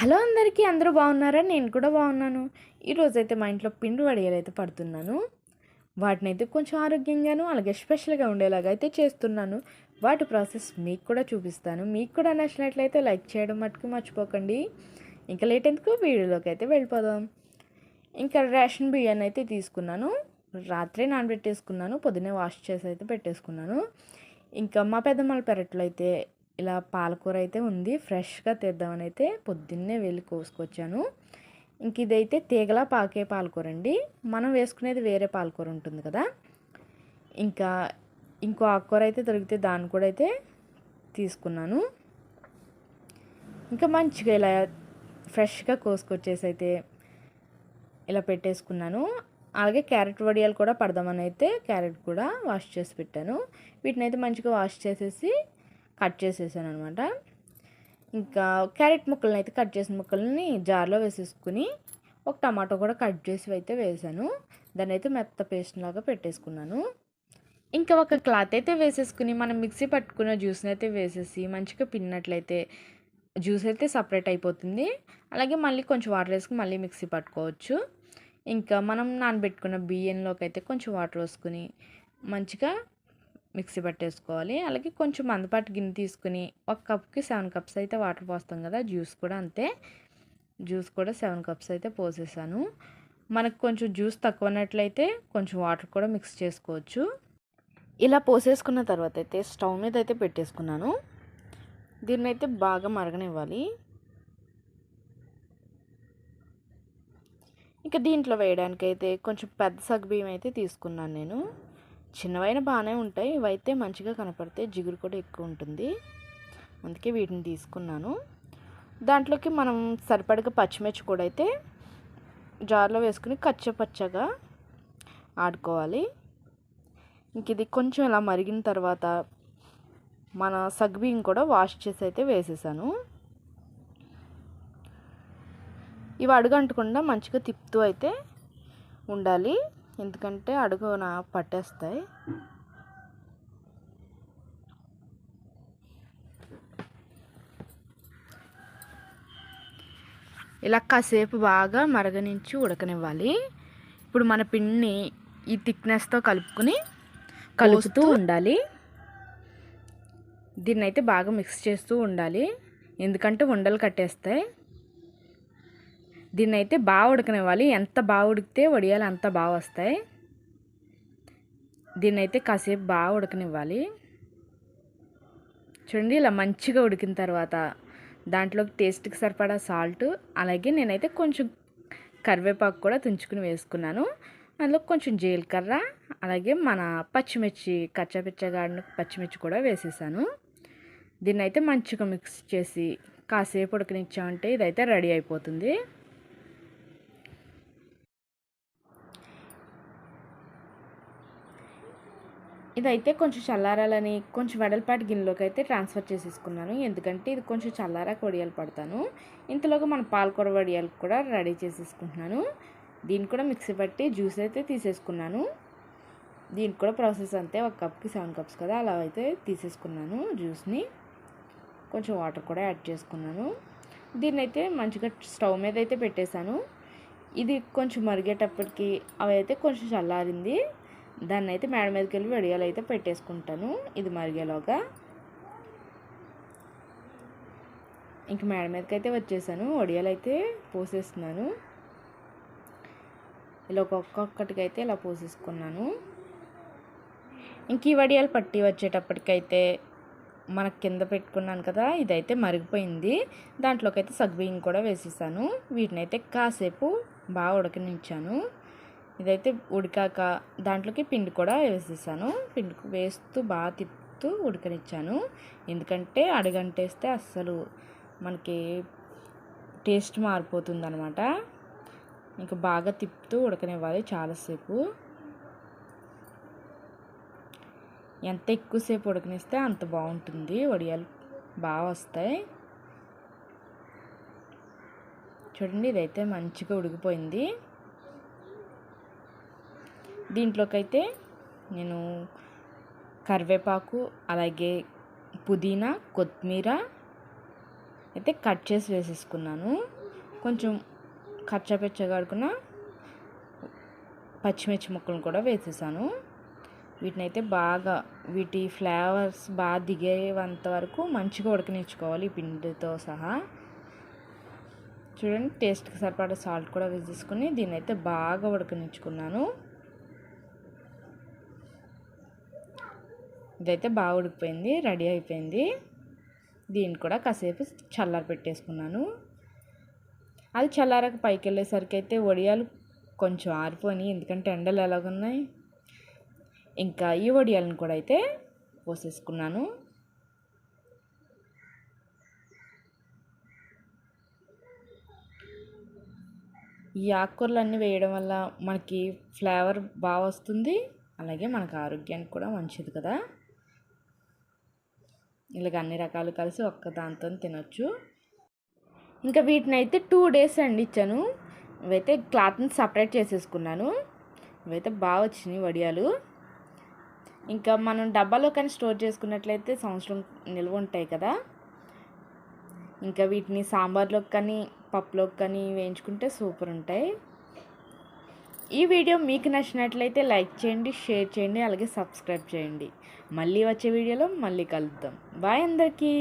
Hello అందరికీ అందరూ బాగున్నారా? నేను కూడా బాగున్నాను. ఈరోజైతే మా ఇంట్లో పిండి వడియాలు అయితే పడుతున్నాను. వాటిని అయితే కొంచెం ఆరోగ్యంగాను అలాగే స్పెషల్గా ఉండేలాగా అయితే చేస్తున్నాను. వాటి ప్రాసెస్ మీకు కూడా చూపిస్తాను. మీకు కూడా నచ్చినట్లయితే లైక్ చేయడం మటుకు మర్చిపోకండి. ఇంకా లేట్ ఎందుకు? వీడియోలోకి అయితే వెళ్ళిపోదాం. ఇంకా రేషన్ బియ్యాన్ని అయితే తీసుకున్నాను. రాత్రి నానబెట్టేసుకున్నాను. పొద్దున్నే వాష్ చేసి అయితే పెట్టేసుకున్నాను. ఇంకా మా పెద్దమ్మల పెరట్లో అయితే ఇలా పాలకూర అయితే ఉంది ఫ్రెష్గా తెద్దామని అయితే పొద్దున్నే వెళ్ళి కోసుకొచ్చాను. ఇంక ఇదైతే తీగలా పాకే పాలకూర అండి. మనం వేసుకునేది వేరే పాలకూర ఉంటుంది కదా. ఇంకా ఇంకో ఆకుకూర అయితే దొరికితే దాన్ని కూడా అయితే తీసుకున్నాను. ఇంకా మంచిగా ఇలా ఫ్రెష్గా కోసుకొచ్చేసి అయితే ఇలా పెట్టేసుకున్నాను. అలాగే క్యారెట్ వడియాలు కూడా పడదామని అయితే క్యారెట్ కూడా వాష్ చేసి పెట్టాను. వీటిని అయితే మంచిగా వాష్ చేసేసి కట్ చేసేసాను అనమాట ఇంకా క్యారెట్ ముక్కలను అయితే కట్ చేసిన ముక్కల్ని జార్లో వేసేసుకుని ఒక టమాటో కూడా కట్ చేసి అయితే వేసాను. దాన్ని అయితే మెత్త పేస్ట్ లాగా పెట్టేసుకున్నాను. ఇంకా ఒక క్లాత్ అయితే వేసేసుకుని మనం మిక్సీ పట్టుకున్న జ్యూస్ని అయితే వేసేసి మంచిగా పిన్నట్లయితే జ్యూస్ అయితే సపరేట్ అయిపోతుంది. అలాగే మళ్ళీ కొంచెం వాటర్ వేసుకుని మళ్ళీ మిక్సీ పట్టుకోవచ్చు. ఇంకా మనం నానబెట్టుకున్న బియ్యంలోకి అయితే కొంచెం వాటర్ వేసుకుని మంచిగా మిక్సీ పట్టేసుకోవాలి. అలాగే కొంచెం మందపాటి గిన్నె తీసుకుని ఒక కప్కి సెవెన్ కప్స్ అయితే వాటర్ పోస్తాం కదా జ్యూస్ కూడా అంతే. జ్యూస్ కూడా సెవెన్ కప్స్ అయితే పోసేసాను. మనకు కొంచెం జ్యూస్ తక్కువ ఉన్నట్లయితే కొంచెం వాటర్ కూడా మిక్స్ చేసుకోవచ్చు. ఇలా పోసేసుకున్న తర్వాత అయితే స్టవ్ మీద అయితే పెట్టేసుకున్నాను. దీన్ని అయితే బాగా మరగనివ్వాలి. ఇంకా దీంట్లో వేయడానికైతే కొంచెం పెద్ద సగ్బియ్యం అయితే తీసుకున్నాను నేను. చిన్నవైన బాగానే ఉంటాయి. ఇవైతే మంచిగా కనపడితే జిగురు కూడా ఎక్కువ ఉంటుంది. అందుకే వీటిని తీసుకున్నాను. దాంట్లోకి మనం సరిపడగా పచ్చిమిర్చి కూడా అయితే జార్లో వేసుకుని కచ్చ పచ్చగా ఆడుకోవాలి. ఇంక ఇది కొంచెం ఇలా మరిగిన తర్వాత మన సగ్బియ్యం కూడా వాష్ చేసి అయితే వేసేసాను. ఇవి అడుగు అంటకుండా మంచిగా తిప్పుతూ అయితే ఉండాలి. ఎందుకంటే అడుగున పట్టేస్తాయి. ఇలా కాసేపు బాగా మరగనించి ఉడకనివ్వాలి. ఇప్పుడు మన పిండిని ఈ థిక్నెస్తో కలుపుకొని కలుపుతూ ఉండాలి. దీన్ని అయితే బాగా మిక్స్ చేస్తూ ఉండాలి. ఎందుకంటే ఉండలు కట్టేస్తాయి. దీన్ని అయితే బాగా ఉడకనివ్వాలి. ఎంత బాగా ఉడికితే వడియాలు అంత బాగా వస్తాయి. దీన్ని అయితే కాసేపు బాగా ఉడకనివ్వాలి. చూడండి ఇలా మంచిగా ఉడికిన తర్వాత దాంట్లోకి టేస్ట్కి సరిపడా సాల్ట్ అలాగే నేనైతే కొంచెం కరివేపాకు కూడా తుంచుకుని వేసుకున్నాను. అందులో కొంచెం జీలకర్ర అలాగే మన పచ్చిమిర్చి కచ్చపిచ్చగాడిన పచ్చిమిర్చి కూడా వేసేసాను. దీన్ని అయితే మంచిగా మిక్స్ చేసి కాసేపు ఉడకనిచ్చామంటే ఇదైతే రెడీ అయిపోతుంది. ఇదైతే కొంచెం చల్లారాలని కొంచెం వెడల్పాటి గిన్నెలోకి అయితే ట్రాన్స్ఫర్ చేసేసుకున్నాను. ఎందుకంటే ఇది కొంచెం చల్లారాక వడియాలు పడతాను. ఇంతలోకి మన పాలకూర వడియాలు కూడా రెడీ చేసేసుకుంటున్నాను. దీన్ని కూడా మిక్సీ పట్టి జ్యూస్ అయితే తీసేసుకున్నాను. దీనికి కూడా ప్రాసెస్ అంతే. ఒక కప్కి సెవెన్ కప్స్ కదా అలా అయితే తీసేసుకున్నాను జ్యూస్ని. కొంచెం వాటర్ కూడా యాడ్ చేసుకున్నాను. దీన్ని అయితే మంచిగా స్టవ్ మీద అయితే పెట్టేశాను. ఇది కొంచెం మరిగేటప్పటికి అవి అయితే కొంచెం చల్లారింది. దాన్ని అయితే మేడ మీదకి వెళ్ళి వడియాలు అయితే పెట్టేసుకుంటాను. ఇది మరిగేలోగా. ఇంక మేడ మీదకి అయితే వచ్చేసాను. వడియాలు అయితే పోసేస్తున్నాను. ఇలా ఒక్కొక్కటికి అయితే ఇలా పోసేసుకున్నాను. ఇంక ఈ వడియాలు పట్టి వచ్చేటప్పటికైతే మనకు కింద పెట్టుకున్నాను కదా ఇదైతే మరిగిపోయింది. దాంట్లోకి అయితే సగ్బియ్యం కూడా వేసేసాను. వీటిని అయితే కాసేపు బాగా ఉడకనిచ్చాను. ఇదైతే ఉడికాక దాంట్లోకి పిండి కూడా వేసేసాను. పిండి వేస్తూ బాగా తిప్పుతూ ఉడకనిచ్చాను. ఎందుకంటే అడుగంటేస్తే అస్సలు మనకి టేస్ట్ మారిపోతుంది అనమాట ఇంకా బాగా తిప్పుతూ ఉడకనివ్వాలి చాలాసేపు. ఎంత ఎక్కువసేపు ఉడకనిస్తే అంత బాగుంటుంది. వడియాలు బాగా వస్తాయి. చూడండి ఇదైతే మంచిగా ఉడికిపోయింది. దీంట్లోకైతే నేను కరివేపాకు అలాగే పుదీనా కొత్తిమీర అయితే కట్ చేసి వేసేసుకున్నాను. కొంచెం కచ్చపెచ్చగాడుకున్న పచ్చిమిర్చి ముక్కలను కూడా వేసేసాను. వీటిని అయితే బాగా వీటి ఫ్లేవర్స్ బాగా దిగేంత వరకు మంచిగా ఉడకనిచ్చుకోవాలి ఈ పిండితో సహా. చూడండి టేస్ట్కి సరిపడా సాల్ట్ కూడా వేసేసుకుని దీన్ని అయితే బాగా ఉడకనిచ్చుకున్నాను. ఇదైతే బాగా ఉడికిపోయింది రెడీ అయిపోయింది. దీన్ని కూడా కాసేపు చల్లారి పెట్టేసుకున్నాను. అది చల్లారక పైకి వెళ్ళేసరికి అయితే వడియాలు కొంచెం ఆరిపోయి ఎందుకంటే ఎండలు ఎలాగున్నాయి. ఇంకా ఈ వడియాలను కూడా అయితే పోసేసుకున్నాను. ఈ ఆకుకూరలన్నీ వేయడం వల్ల మనకి ఫ్లేవర్ బాగా వస్తుంది అలాగే మనకు ఆరోగ్యానికి కూడా మంచిది కదా. ఇలాగ అన్ని రకాలు కలిసి ఒక్క దాంతో తినొచ్చు. ఇంకా వీటిని అయితే టూ డేస్ వండించాను ఇవైతే క్లాత్ని సపరేట్ చేసేసుకున్నాను. ఇవైతే బాగా వచ్చినాయి వడియాలు. ఇంకా మనం డబ్బాలో కానీ స్టోర్ చేసుకున్నట్లయితే సంవత్సరం నిల్వ ఉంటాయి కదా. ఇంకా వీటిని సాంబార్లోకి కానీ పప్పులోకి కానీ వేయించుకుంటే సూపర్ ఉంటాయి. ఈ వీడియో మీకు నచ్చినట్లయితే లైక్ చేయండి షేర్ చేయండి అలాగే సబ్స్క్రైబ్ చేయండి. మళ్ళీ వచ్చే వీడియోలో మళ్ళీ కలుద్దాం. బాయ్ అందరికీ.